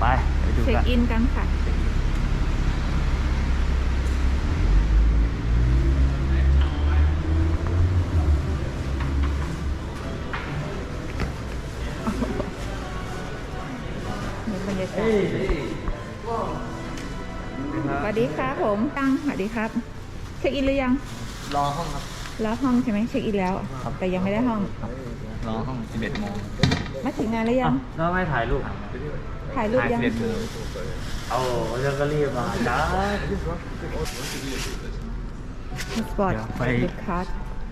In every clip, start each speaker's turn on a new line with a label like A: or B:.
A: ไปไปดู
B: เช็ค
A: กัน
B: อินกันค่ะมีบรรยากาศสวัสดีครับผมตั้งสวัสดีครับ เช็คอินหรือยัง
A: รอห้องครับ
B: แล้วห้องใช่ไหมเช็คอินแล้ว
A: ครับ
B: แต่ยังไม่ได้ห้อง
A: รอห้อง 11โมง
B: มาถึงงานหรือยัง
A: แล้วไม่ถ่ายรูป
B: ถ่ายรูปยัง
A: 11โมงเอาเรื่องก็รีบมาจ้า
B: สปอร์ต
A: เดี๋ยวไป
B: เดคาร์ด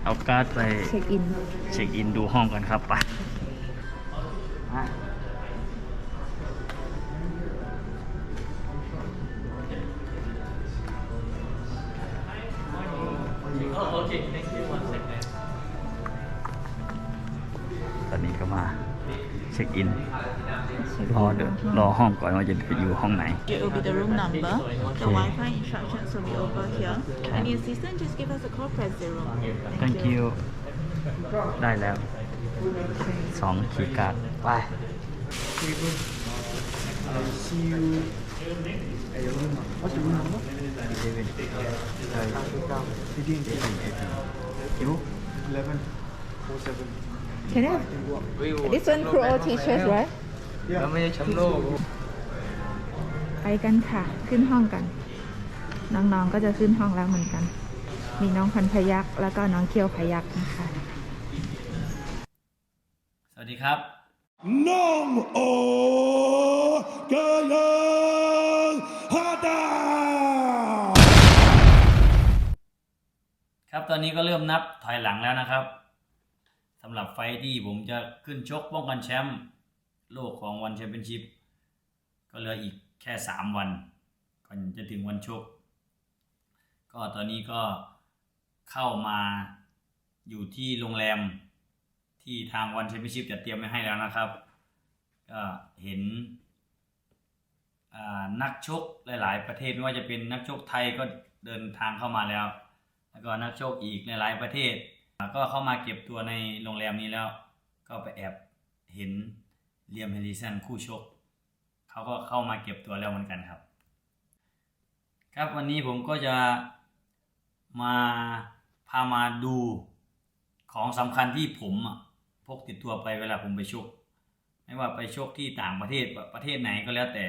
A: เอาการ์ดไป
B: เช็คอิน
A: เช็คอินดูห้องกันครับไปมาตอนนี้ก็มา เช็คอิน รอเดี๋ยวรอห้องก่อนว่าจะไปอยู่ห้องไหน
C: It will be the room number. The Wi-Fi instructions will be over here. Any assistance, just give us a call, press zero.
A: thank you ได้แล้วสองคีย์การ์ดไป
B: Can I have this one for all teachers right
A: แล้วไม่ใช่แชมป์โลก
B: ไปกันค่ะ ขึ้นห้องกัน น้องๆก็จะขึ้นห้องแล้วเหมือนกัน มีน้องพันพยักษ์แล้วก็น้องเคียวพยักษ์นะคะ
A: สวัสดีครับ
D: Nom o Gayan Hada!
A: ครับตอนนี้ก็เริ่มนับถอยหลังแล้วนะครับ สำหรับไฟที่ผมจะขึ้นชกป้องกันแชมป์โลกของวันแชมเปี้ยนชิพก็เหลืออีกแค่สามวันก่อนจะถึงวันชก ก็ตอนนี้ก็เข้ามาอยู่ที่โรงแรมที่ทางวันแชมเปี้ยนชิพจะเตรียมไว้ให้แล้วนะครับ ก็เห็นนักชกหลาย ๆ ประเทศไม่ว่าจะเป็นนักชกไทยก็เดินทางเข้ามาแล้ว แล้วก็นักชคอีกหลาย ๆ ประเทศ ก็เข้ามาเก็บตัวในโรงแรมนี้แล้ว ก็ไปแอบเห็นเลียมเฮนริสันคู่ชก เขาก็เข้ามาเก็บตัวแล้วเหมือนกันครับ ครับวันนี้ผมก็จะมาพามาดูของสำคัญที่ผมพกติดตัวไปเวลาผมไปชก ไม่ว่าไปชกที่ต่างประเทศประเทศไหนก็แล้วแต่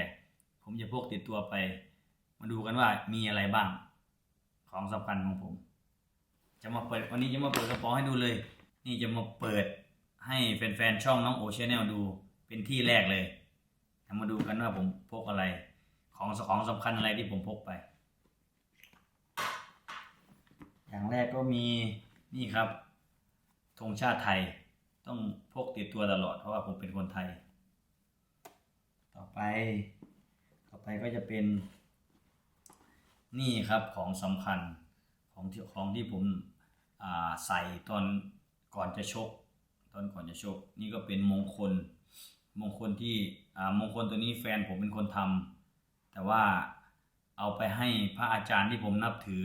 A: ผมจะพกติดตัวไป มาดูกันว่ามีอะไรบ้างของสำคัญของผม จะมาเปิดวันนี้จะมาเปิดกระป๋าให้ดูเลย นี่จะมาเปิดให้แฟนๆช่องน้องโอชแนลดูเป็นที่แรกเลยมาดูกันว่าผมพกอะไร ของของสำคัญอะไรที่ผมพกไป อย่างแรกก็มีนี่ครับธงชาติไทย ต้องพกติดตัวตลอดเพราะว่าผมเป็นคนไทย ต่อไป ต่อไปก็จะเป็น นี่ครับของสำคัญของที่ของที่ผม ใส่ตอนก่อนจะชก ตอนก่อนจะชก นี่ก็เป็นมงคลมงคลที่มงคลตัวนี้แฟนผมเป็นคนทำแต่ว่าเอาไปให้พระอาจารย์ที่ผมนับถือ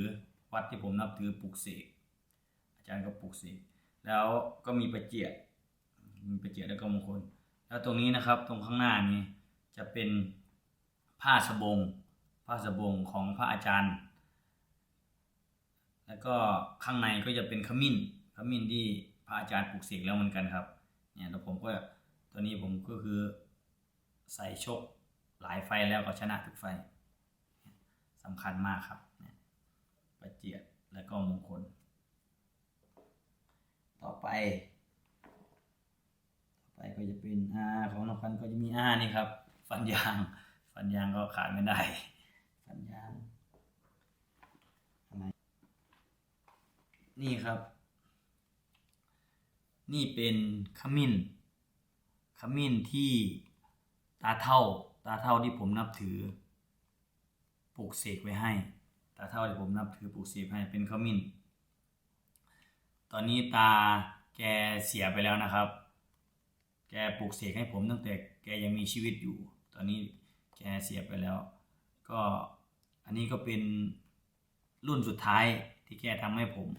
A: วัดที่ผมนับถือปลุกเสกอาจารย์ก็ปลุกเสกแล้วก็มีประเจียดมีประเจียดแล้วก็มงคล แล้วตรงนี้นะครับตรงข้างหน้านี้จะเป็นผ้าสบงผ้าสบงของพระอาจารย์ ก็ข้างในก็จะเป็นขมิ้นขมิ้นที่พระอาจารย์ปลูกเสกแล้วเหมือนกันครับเนี่ยแล้วผมก็ตัวนี้ผมก็คือใส่ชกหลายไฟแล้วก็ชนะทุกไฟสำคัญมากครับเนี่ยประเจียดแล้วก็มงคล ต่อไป ต่อไปก็จะเป็นอาของสำคัญก็จะมีอานี่ครับ ฟันยาง ฟันยางก็ขาดไม่ได้ ฟันยางอะไร นี่ครับ นี่เป็นขมิ้น ขมิ้นที่ตาเท่า ตาเท่าที่ผมนับถือปลูกเสกไว้ให้ ตาเท่าที่ผมนับถือปลูกเสกให้เป็นขมิ้น ตอนนี้ตาแกเสียไปแล้วนะครับ แกปลูกเสกให้ผมตั้งแต่แกยังมีชีวิตอยู่ ตอนนี้แกเสียไปแล้ว ก็อันนี้ก็เป็นรุ่นสุดท้ายที่แกทำให้ผม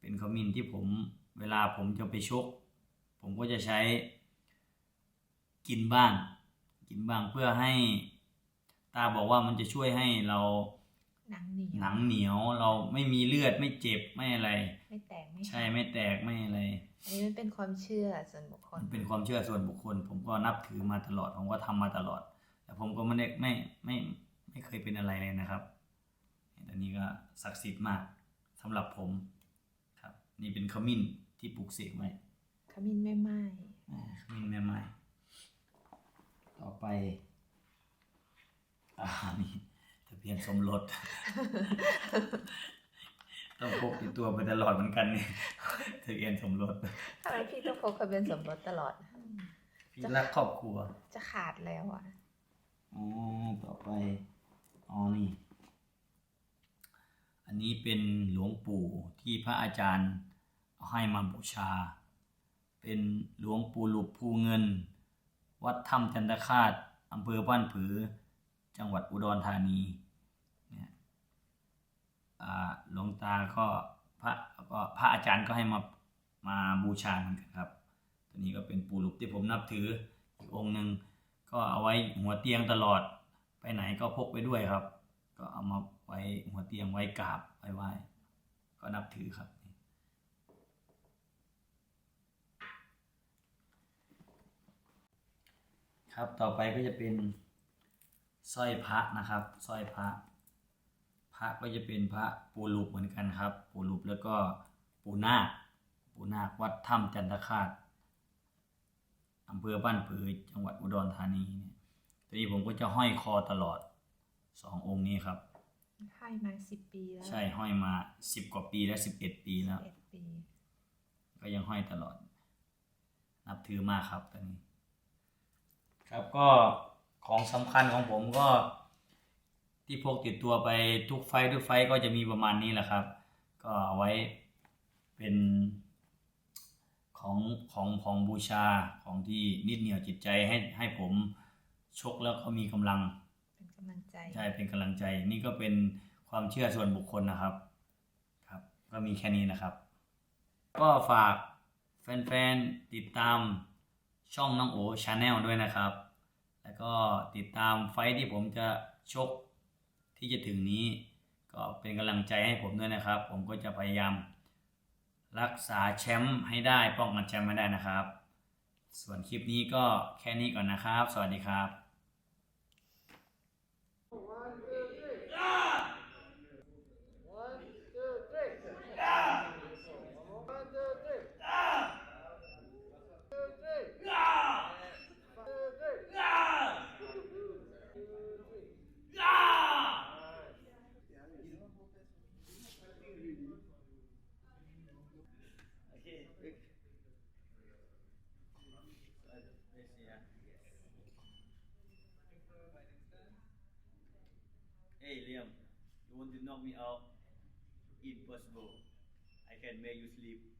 A: เป็นขมิ้นที่ผมเวลาผมจะไปชก ผมก็จะใช้กินบ้าง กินบ้างเพื่อให้ตาบอกว่ามันจะช่วยให้เรา
B: หนังเหนียว
A: หนังเหนียวเราไม่มีเลือดไม่เจ็บไม่อะไร
B: ไม่แตกไม่
A: ใช่ไม่แตกไม่อะไร
B: อันนี้มันเป็นความเชื่อส่วนบุคคล
A: มันเป็นความเชื่อส่วนบุคคล ผมก็นับถือมาตลอดผมก็ทำมาตลอด แต่ผมก็ไม่ได้ไม่ไม่ไม่เคยเป็นอะไรเลยนะครับตอนนี้ก็ศักดิ์สิทธิ์มากสำหรับผมครับ นี่เป็นขมิ้นที่ปลูกเสกไว้
B: ขมิ้นไม่ไหม้
A: อ่าขมิ้นแม่ไม้ต่อไปอ่านี่ทะเบียนสมรส ต้องพกติดตัวไปตลอดเหมือนกันนี่ทะเบียนสมรส
B: ทำไมพี่ต้องพกทะเบียนสมรสตลอด
A: พี่รักครอบครัว
B: จะขาดแล้วอะ
A: อ๋อต่อไปอ๋อนี่ อันนี้เป็นหลวงปู่ที่พระอาจารย์ เอาให้มาบูชา เป็นหลวงปู่หลุบภูเงิน วัดถ้ำจันทคาตอำเภอบ้านผือ จังหวัดอุดรธานีเนี่ยหลวงตาก็พระก็พระอาจารย์ก็ให้มามาบูชาเหมือนกันครับ ตัวนี้ก็เป็นปู่หลุบที่ผมนับถืออีกองค์หนึ่งก็เอาไว้หัวเตียงตลอดไปไหนก็พกไปด้วยครับ ก็เอามาไว้หัวเตียงไว้กราบไว้ไหว้ก็นับถือครับ ครับ ต่อไปก็จะเป็นสร้อยพระนะครับสร้อยพระ พระก็จะเป็นพระปูรูปเหมือนกันครับ ปูรูปแล้วก็ปูนาคปูนาควัดถ้ำจันทคาตอำเภอบ้านผือจังหวัดอุดรธานีเนี่ยทีนี้ผมก็จะห้อยคอตลอดสององค์นี้ครับ
B: ให้มาสิบปีแล้ว
A: ใช่ห้อยมาสิบกว่าปีแล้วสิบเอ็ดปีแล้ว
B: เอ็ดปี
A: ก็ยังห้อยตลอด นับถือมากครับตอนนี้ ครับก็ของสำคัญของผมก็ ที่พกติดตัวไปทุกไฟท์ทุกไฟท์ก็จะมีประมาณนี้แหละครับ ก็เอาไว้เป็นของของของบูชาของที่นิดเหนี่ยวจิตใจให้ให้ผมชกแล้วก็มีกำลัง
B: เป็นกำลังใจ
A: ใช่เป็นกำลังใจ นี่ก็เป็นความเชื่อส่วนบุคคลนะครับ ครับ ก็มีแค่นี้นะครับ ก็ฝากแฟนๆติดตาม ช่องน้องโอชาแนลด้วยนะครับ แล้วก็ติดตามไฟที่ผมจะชกที่จะถึงนี้ ก็เป็นกำลังใจให้ผมด้วยนะครับ ผมก็จะพยายามรักษาแชมป์ให้ได้ป้องกันแชมป์ให้ได้นะครับ ส่วนคลิปนี้ก็แค่นี้ก่อนนะครับ สวัสดีครับ Hey Liam, you want to knock me out? Impossible. I can make you sleep.